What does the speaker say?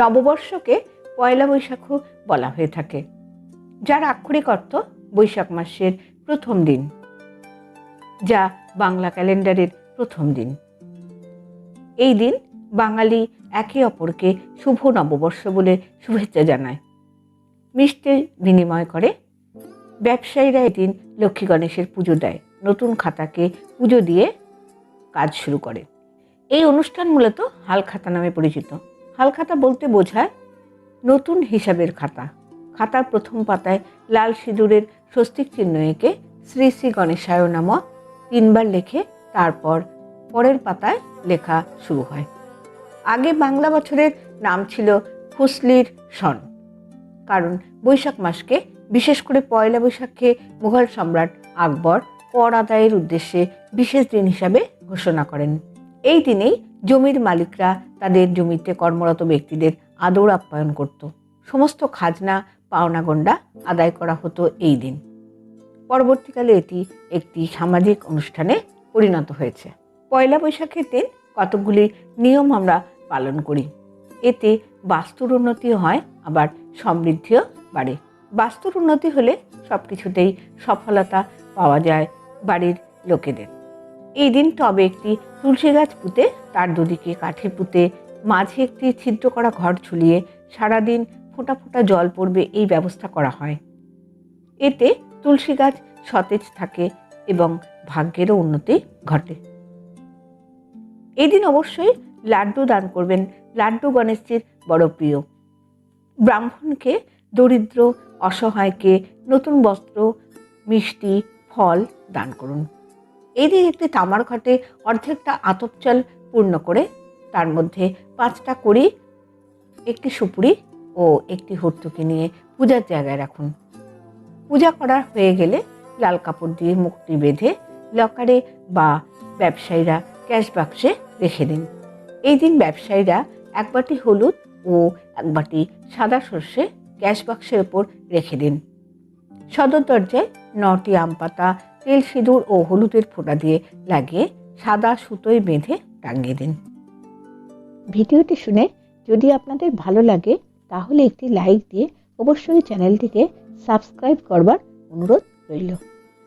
নববর্ষকে পয়লা বৈশাখও বলা হয়ে থাকে, যার আক্ষরিক অর্থ বৈশাখ মাসের প্রথম দিন, যা বাংলা ক্যালেন্ডারের প্রথম দিন। এই দিন বাঙালি একে অপরকে শুভ নববর্ষ বলে শুভেচ্ছা জানায়। মিষ্টি বিনিময় করে ব্যবসায়ীরা এদিন লক্ষ্মী গণেশের পুজো দেয়, নতুন খাতাকে পুজো দিয়ে কাজ শুরু করে। এই অনুষ্ঠান মূলত হালখাতা নামে পরিচিত। হালখাতা বলতে বোঝায় নতুন হিসাবের খাতা। খাতার প্রথম পাতায় লাল সিঁদুরের স্বস্তিক চিহ্ন এঁকে শ্রী শ্রী গণেশায় নাম তিনবার লেখে, তারপর পরের পাতায় লেখা শুরু হয়। আগে বাংলা বছরের নাম ছিল ফুসলির সন কারণ বৈশাখ মাসকে, বিশেষ করে পয়লা বৈশাখকে মুঘল সম্রাট আকবর কর আদায়ের উদ্দেশ্যে বিশেষ দিন হিসাবে ঘোষণা করেন। এই দিনেই জমির মালিকরা তাদের জমিতে কর্মরত ব্যক্তিদের আদর আপ্যায়ন করত। সমস্ত খাজনা পাওনাগণ্ডা আদায় করা হতো এই দিন। পরবর্তীকালে এটি একটি সামাজিক অনুষ্ঠানে পরিণত হয়েছে। পয়লা বৈশাখের দিন কতকগুলি নিয়ম আমরা পালন করি। এতে বাস্তুর উন্নতি হয়, আবার সমৃদ্ধিও বাড়ে। বাস্তুর উন্নতি হলে সব কিছুতেই সফলতা পাওয়া যায় বাড়ির লোকেদের। এই দিন টবে একটি তুলসী গাছ পুঁতে, তার দুদিকে কাঠে পুঁতে, মাঝে একটি ছিদ্র করা ঘর ঝুলিয়ে সারাদিন ফোঁটা ফোঁটা জল পড়বে এই ব্যবস্থা করা হয়। এতে তুলসী গাছ সতেজ থাকে এবং ভাগ্যেরও উন্নতি ঘটে। এই দিন অবশ্যই লাড্ডু দান করবেন লাড্ডু গণেশজির বড় প্রিয়। ব্রাহ্মণকে, দরিদ্র, অসহায়কে নতুন বস্ত্র, মিষ্টি, ফল দান করুন। এই দিন একটি তামার ঘটে অর্ধেকটা আতপ চাল পূর্ণ করে তার মধ্যে পাঁচটা কড়ি, একটি সুপুরি ও একটি হর্তুকি নিয়ে পূজার জায়গায় রাখুন। পূজা করা হয়ে গেলে লাল কাপড় দিয়ে মুখটি বেঁধে লকারে বা ব্যবসায়ীরা ক্যাশ বাক্সে রেখে দিন। এই দিন ব্যবসায়ীরা এক বাটি হলুদ ও এক বাটি সাদা সর্ষে ক্যাশ বাক্সের ওপর রেখে দিন। সদর দরজায় নটি আম পাতা তেল সিঁদুর ও হলুদের ফোঁটা দিয়ে লাগিয়ে সাদা সুতোয় বেঁধে টাঙিয়ে দিন। ভিডিওটি শুনে যদি আপনাদের ভালো লাগে, তাহলে একটি লাইক দিয়ে অবশ্যই চ্যানেলটিকে সাবস্ক্রাইব করবার অনুরোধ রইল।